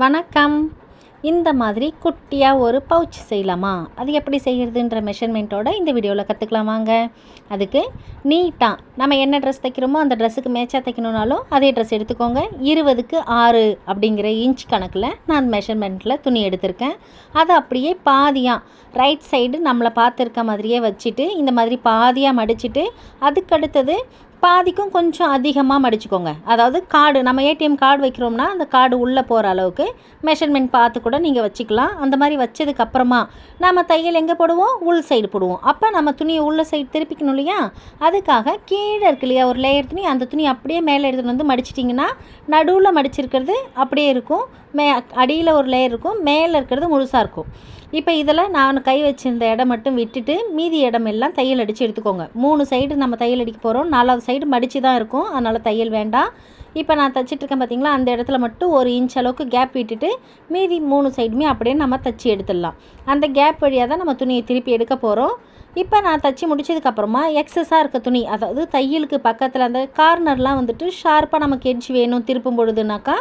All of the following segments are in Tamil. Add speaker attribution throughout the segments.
Speaker 1: வணக்கம். இந்த மாதிரி குட்டியாக ஒரு பவுச் செய்யலாமா? அது எப்படி செய்கிறதுன்ற மெஷர்மெண்ட்டோட இந்த வீடியோவில் கற்றுக்கலாம் வாங்க. அதுக்கு நீட்டாக நம்ம என்ன ட்ரெஸ் தைக்கிறோமோ அந்த ட்ரெஸ்ஸுக்கு மேட்சாக தைக்கணுன்னாலும் அதே ட்ரெஸ் எடுத்துக்கோங்க. இருபதுக்கு ஆறு அப்படிங்கிற இன்ச் கணக்கில் நான் மெஷர்மெண்ட்டில் துணி எடுத்திருக்கேன். அதை அப்படியே பாதியாக ரைட் சைடு நம்மளை பார்த்துருக்க மாதிரியே வச்சுட்டு இந்த மாதிரி பாதியாக மடிச்சுட்டு அதுக்கடுத்தது பாதிக்கும் கொஞ்சம் அதிகமாக மடிச்சுக்கோங்க. அதாவது கார்டு நம்ம ஏடிஎம் கார்டு வைக்கிறோம்னா அந்த கார்டு உள்ளே போகிற அளவுக்கு மெஷர்மெண்ட் பார்த்து கூட நீங்கள் வச்சுக்கலாம். அந்த மாதிரி வச்சதுக்கப்புறமா நம்ம தையல் எங்கே போடுவோம்? உள் சைடு போடுவோம். அப்போ நம்ம துணியை உள்ள சைடு திருப்பிக்கணும் இல்லையா? அதுக்காக கீழே இருக்கு இல்லையா? ஒரு லேயர் துணி. அந்த துணி அப்படியே மேலே எடுத்துகிட்டு வந்து மடிச்சிட்டிங்கன்னா நடுவில் மடிச்சிருக்கிறது அப்படியே இருக்கும். மே அடியில் ஒரு லேயர் இருக்கும். மேலே இருக்கிறது முழுசாக இருக்கும். இப்போ இதில் நான் கை வச்சிருந்த இடம் மட்டும் விட்டுட்டு மீதி இடம் எல்லாம் தையல் அடித்து எடுத்துக்கோங்க. மூணு சைடு நம்ம தையல் அடிக்க போகிறோம் நாலாவது சைடு மடித்து தான் இருக்கும். அதனால் தையல் வேண்டாம். இப்போ நான் தைச்சிட்ருக்கேன் பார்த்தீங்களா அந்த இடத்துல மட்டும் ஒரு இன்ச் அளவுக்கு கேப் விட்டுட்டு மீதி மூணு சைடுமே அப்படியே நம்ம தைச்சி எடுத்துடலாம். அந்த கேப் வழியாக தான் நம்ம துணியை திருப்பி எடுக்க போகிறோம் இப்போ நான் தைச்சி முடிச்சதுக்கப்புறமா எக்ஸஸாக இருக்க துணி அதாவது தையலுக்கு பக்கத்தில் அந்த கார்னர்லாம் வந்துட்டு ஷார்ப்பாக நமக்கு எட்ஜ் வேணும் திருப்பும் பொழுதுனாக்கா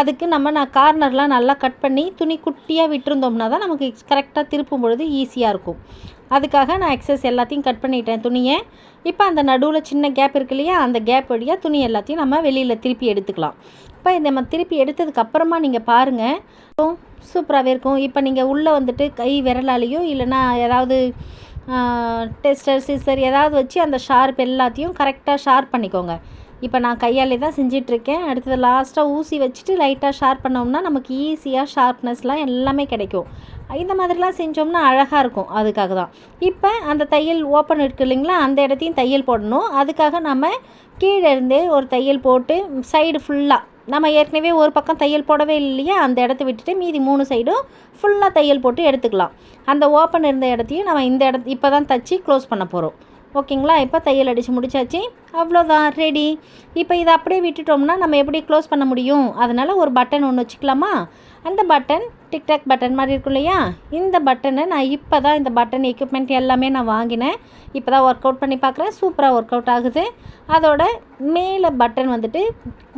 Speaker 1: அதுக்கு நம்ம நான் கார்னர்லாம் நல்லா கட் பண்ணி துணி குட்டியாக விட்டுருந்தோம்னா தான் நமக்கு கரெக்டாக திருப்பும் பொழுது ஈஸியாக இருக்கும். அதுக்காக நான் எக்ஸஸ் எல்லாத்தையும் கட் பண்ணிட்டேன் துணியை. இப்போ அந்த நடுவில் சின்ன கேப் இருக்கு இல்லையா அந்த கேப் வழியாக துணி எல்லாத்தையும் நம்ம வெளியில் திருப்பி எடுத்துக்கலாம். இப்போ இந்த நம்ம திருப்பி எடுத்ததுக்கப்புறமா நீங்கள் பாருங்கள் சூப்பராகவே இருக்கும். இப்போ நீங்கள் உள்ளே வந்துட்டு கை விரலாலேயோ இல்லைன்னா ஏதாவது டெஸ்டர் சிசர் ஏதாவது வச்சு அந்த ஷார்ப் எல்லாத்தையும் கரெக்டாக ஷார்ப் பண்ணிக்கோங்க. இப்போ நான் கையாலே தான் செஞ்சிட்ருக்கேன். அடுத்தது லாஸ்ட்டாக ஊசி வச்சுட்டு லைட்டாக ஷார்ப் பண்ணோம்னா நமக்கு ஈஸியாக ஷார்ப்னஸ்லாம் எல்லாமே கிடைக்கும். இந்த மாதிரிலாம் செஞ்சோம்னா அழகாக இருக்கும். அதுக்காக தான். இப்போ அந்த தையல் ஓப்பன் இருக்கு இல்லைங்களா? அந்த இடத்தையும் தையல் போடணும். அதுக்காக நம்ம கீழே இருந்தே ஒரு தையல் போட்டு சைடு ஃபுல்லாக நம்ம ஏற்கனவே ஒரு பக்கம் தையல் போடவே இல்லையா அந்த இடத்த விட்டுட்டு மீதி மூணு சைடும் ஃபுல்லாக தையல் போட்டு எடுத்துக்கலாம். அந்த ஓப்பன் இருந்த இடத்தையும் நம்ம இந்த இடத்து இப்போ தான் தச்சு க்ளோஸ் பண்ண போகிறோம் ஓகேங்களா? இப்போ தையல் அடித்து முடிச்சாச்சு. அவ்வளோதான் ரெடி இப்போ இதை அப்படியே விட்டுட்டோம்னா நம்ம எப்படி க்ளோஸ் பண்ண முடியும்? அதனால் ஒரு பட்டன் ஒன்று வச்சுக்கலாமா? அந்த பட்டன் டிக்டாக் பட்டன் மாதிரி இருக்கும் இல்லையா? இந்த பட்டனை நான் இப்போ தான் இந்த பட்டன் எக்யூப்மெண்ட் எல்லாமே நான் வாங்கினேன். இப்போ தான் ஒர்க் அவுட் பண்ணி பார்க்குறேன். சூப்பராக ஒர்க் அவுட் ஆகுது. அதோட மேலே பட்டன் வந்துட்டு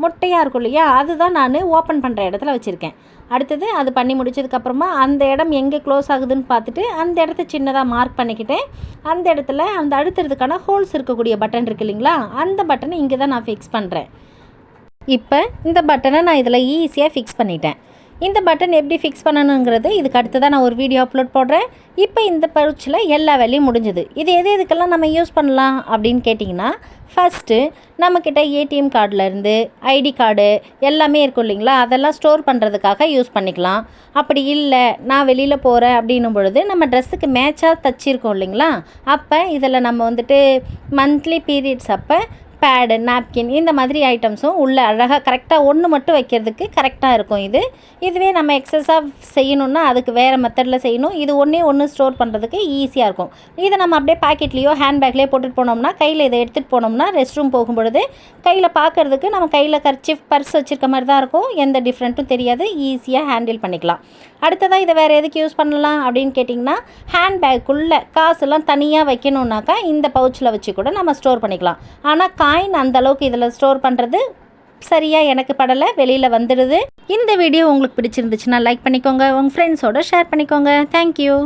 Speaker 1: மொட்டையாக இருக்கும் இல்லையா? அதுதான் நான் ஓப்பன் பண்ணுற இடத்துல வச்சுருக்கேன். அடுத்தது அது பண்ணி முடிச்சதுக்கப்புறமா அந்த இடம் எங்கே க்ளோஸ் ஆகுதுன்னு பார்த்துட்டு அந்த இடத்த சின்னதாக மார்க் பண்ணிக்கிட்டேன் அந்த இடத்துல அந்த அடுத்ததுக்கான ஹோல்ஸ் இருக்கக்கூடிய பட்டன் இருக்கு இல்லைங்களா? அந்த பட்டனை இங்கே தான் நான் ஃபிக்ஸ் பண்ணுறேன் இப்போ இந்த பட்டனை நான் இதில் ஈஸியாக ஃபிக்ஸ் பண்ணிட்டேன். இந்த பட்டன் எப்படி ஃபிக்ஸ் பண்ணணுங்கிறது இதுக்கு அடுத்து தான் நான் ஒரு வீடியோ அப்லோட் போடுறேன். இப்போ இந்த பவுச்சில் எல்லா வேலையும் முடிஞ்சுது. இது எது எதுக்கெல்லாம் நம்ம யூஸ் பண்ணலாம் அப்படின்னு கேட்டிங்கன்னா ஃபஸ்ட்டு நம்மக்கிட்ட ஏடிஎம் கார்டிலேருந்து ஐடி கார்டு எல்லாமே இருக்கும் இல்லைங்களா? அதெல்லாம் ஸ்டோர் பண்ணுறதுக்காக யூஸ் பண்ணிக்கலாம். அப்படி இல்லை நான் வெளியில் போகிறேன் அப்படின்னும் பொழுது நம்ம ட்ரெஸ்ஸுக்கு மேட்சாக தச்சிருக்கோம் இல்லைங்களா? அப்போ இதில் நம்ம வந்துட்டு மந்த்லி பீரியட்ஸ் அப்போ பேடு நாப்கின் இந்த மாதிரி ஐட்டம்ஸும் உள்ளே அழகாக கரெக்டாக ஒன்று மட்டும் வைக்கிறதுக்கு கரெக்டாக இருக்கும் இது. இதுவே நம்ம எக்ஸஸாக செய்யணுன்னா அதுக்கு வேறு மெத்தடில் செய்யணும். இது ஒன்றே ஒன்று ஸ்டோர் பண்ணுறதுக்கு ஈஸியாக இருக்கும். இதை நம்ம அப்படியே பாக்கெட்லேயோ ஹேண்ட்பேக்லேயோ போட்டுட்டு போனோம்னா கையில் இதை எடுத்துகிட்டு போனோம்னா ரெஸ்ட் ரூம் போகும்பொழுது கையில் பார்க்குறதுக்கு நம்ம கையில் கர்ச்சிஃப் பர்ஸ் வச்சுருக்க மாதிரி தான் இருக்கும். எந்த டிஃப்ரெண்ட்டும் தெரியாது. ஈஸியாக ஹேண்டில் பண்ணிக்கலாம். அடுத்ததாக இதை வேறு எதுக்கு யூஸ் பண்ணலாம் அப்படின்னு கேட்டிங்கன்னா ஹேண்ட்பேக்குள்ளே காசுலாம் தனியாக வைக்கணுன்னாக்கா இந்த பவுச்சில் வச்சு கூட நம்ம ஸ்டோர் பண்ணிக்கலாம். ஆனால் காயின் அந்தளவுக்கு இதில் ஸ்டோர் பண்ணுறது சரியாக எனக்கு படலை வெளியில் வந்துடுது. இந்த வீடியோ உங்களுக்கு பிடிச்சிருந்துச்சுன்னா லைக் பண்ணிக்கோங்க. உங்கள் ஃப்ரெண்ட்ஸோட ஷேர் பண்ணிக்கோங்க. தேங்க்யூ